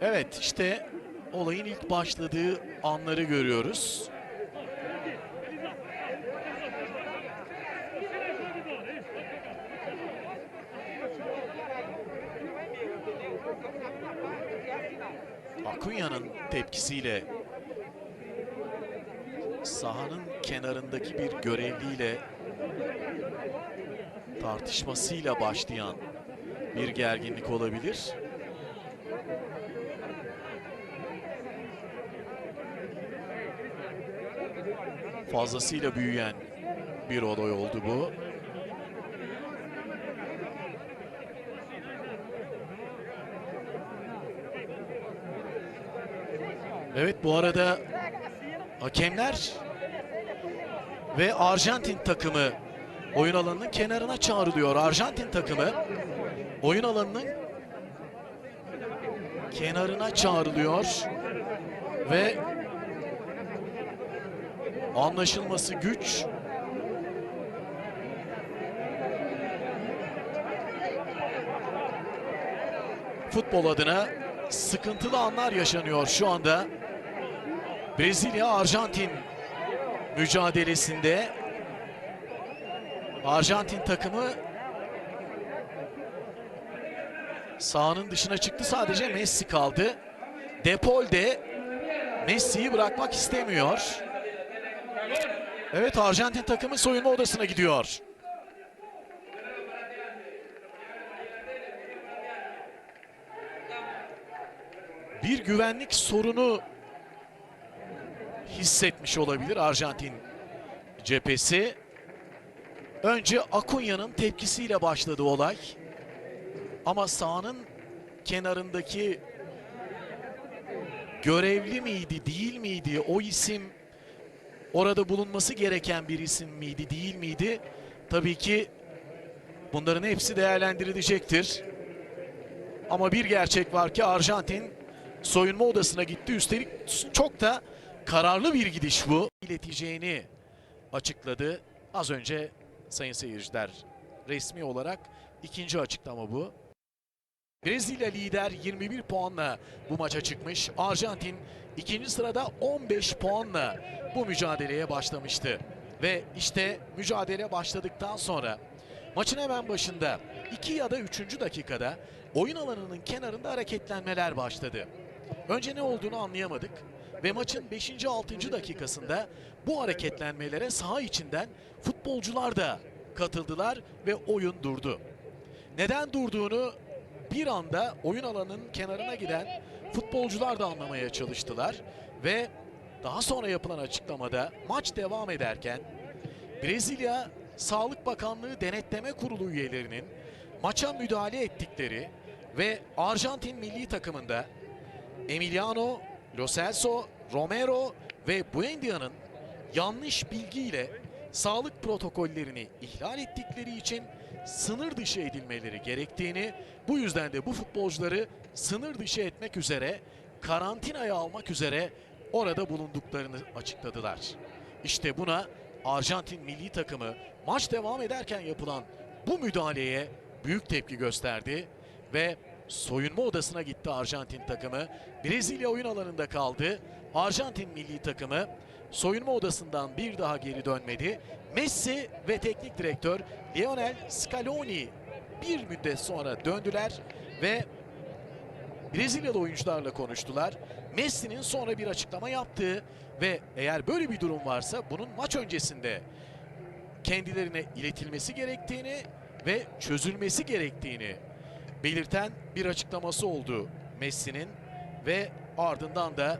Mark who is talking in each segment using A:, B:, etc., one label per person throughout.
A: Evet işte olayın ilk başladığı anları görüyoruz. Akunya'nın tepkisiyle sahanın kenarındaki bir görevliyle tartışmasıyla başlayan bir gerginlik olabilir. Fazlasıyla büyüyen bir olay oldu bu. Evet bu arada hakemler ve Arjantin takımı oyun alanının kenarına çağrılıyor. Arjantin takımı oyun alanının kenarına çağrılıyor ve anlaşılması güç. Futbol adına sıkıntılı anlar yaşanıyor şu anda. Brezilya Arjantin mücadelesinde Arjantin takımı sahanın dışına çıktı. Sadece Messi kaldı. Depol de Messi'yi bırakmak istemiyor. Evet Arjantin takımı soyunma odasına gidiyor. Bir güvenlik sorunu hissetmiş olabilir Arjantin cephesi. Önce Akunya'nın tepkisiyle başladı olay. Ama sahanın kenarındaki görevli miydi, değil miydi? O isim orada bulunması gereken bir isim miydi, değil miydi? Tabii ki bunların hepsi değerlendirilecektir. Ama bir gerçek var ki Arjantin soyunma odasına gitti. Üstelik çok da kararlı bir gidiş bu. İleteceğini açıkladı. Az önce sayın seyirciler resmi olarak ikinci açıklama bu. Brezilya lider 21 puanla bu maça çıkmış. Arjantin ikinci sırada 15 puanla bu mücadeleye başlamıştı. Ve işte mücadele başladıktan sonra maçın hemen başında 2 ya da 3. dakikada oyun alanının kenarında hareketlenmeler başladı. Önce ne olduğunu anlayamadık ve maçın 5. 6. dakikasında bu hareketlenmelere saha içinden futbolcular da katıldılar ve oyun durdu. Neden durduğunu bir anda oyun alanının kenarına giden futbolcular da anlamaya çalıştılar. Ve daha sonra yapılan açıklamada maç devam ederken Brezilya Sağlık Bakanlığı Denetleme Kurulu üyelerinin maça müdahale ettikleri ve Arjantin milli takımında Emiliano, Lo Celso, Romero ve Buendia'nın yanlış bilgiyle sağlık protokollerini ihlal ettikleri için sınır dışı edilmeleri gerektiğini, bu yüzden de bu futbolcuları sınır dışı etmek üzere, karantinaya almak üzere orada bulunduklarını açıkladılar. İşte buna Arjantin milli takımı maç devam ederken yapılan bu müdahaleye büyük tepki gösterdi ve soyunma odasına gitti Arjantin takımı. Brezilya oyun alanında kaldı. Arjantin milli takımı soyunma odasından bir daha geri dönmedi. Messi ve teknik direktör Lionel Scaloni bir müddet sonra döndüler ve Brezilyalı oyuncularla konuştular. Messi'nin sonra bir açıklama yaptığı ve eğer böyle bir durum varsa bunun maç öncesinde kendilerine iletilmesi gerektiğini ve çözülmesi gerektiğini belirten bir açıklaması oldu Messi'nin ve ardından da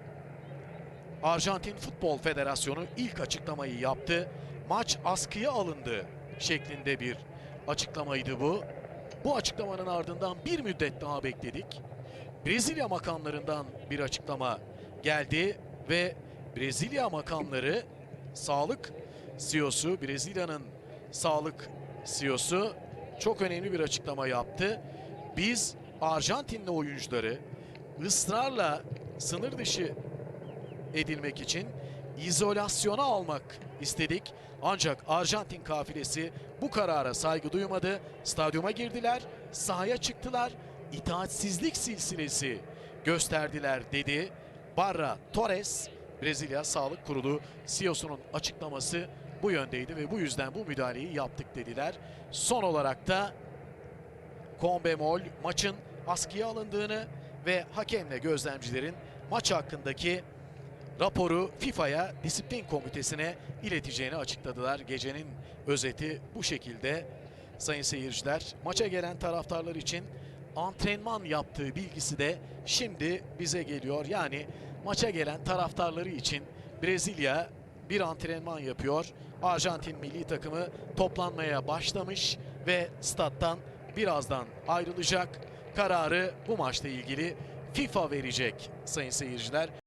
A: Arjantin Futbol Federasyonu ilk açıklamayı yaptı. Maç askıya alındı şeklinde bir açıklamaydı bu. Bu açıklamanın ardından bir müddet daha bekledik. Brezilya makamlarından bir açıklama geldi ve Brezilya makamları sağlık CEO'su, Brezilya'nın sağlık CEO'su çok önemli bir açıklama yaptı. Biz Arjantinli oyuncuları ısrarla sınır dışı edilmek için izolasyona almak istedik. Ancak Arjantin kafilesi bu karara saygı duymadı. Stadyuma girdiler, sahaya çıktılar. İtaatsizlik silsilesi gösterdiler dedi. Barra Torres, Brezilya Sağlık Kurulu CEO'sunun açıklaması bu yöndeydi ve bu yüzden bu müdahaleyi yaptık dediler. Son olarak da Konbemol maçın askıya alındığını ve hakemle gözlemcilerin maç hakkındaki raporu FIFA'ya disiplin komitesine ileteceğini açıkladılar. Gecenin özeti bu şekilde sayın seyirciler. Maça gelen taraftarlar için antrenman yaptığı bilgisi de şimdi bize geliyor. Yani maça gelen taraftarları için Brezilya bir antrenman yapıyor. Arjantin milli takımı toplanmaya başlamış ve stat'tan birazdan ayrılacak. Kararı bu maçla ilgili FIFA verecek sayın seyirciler.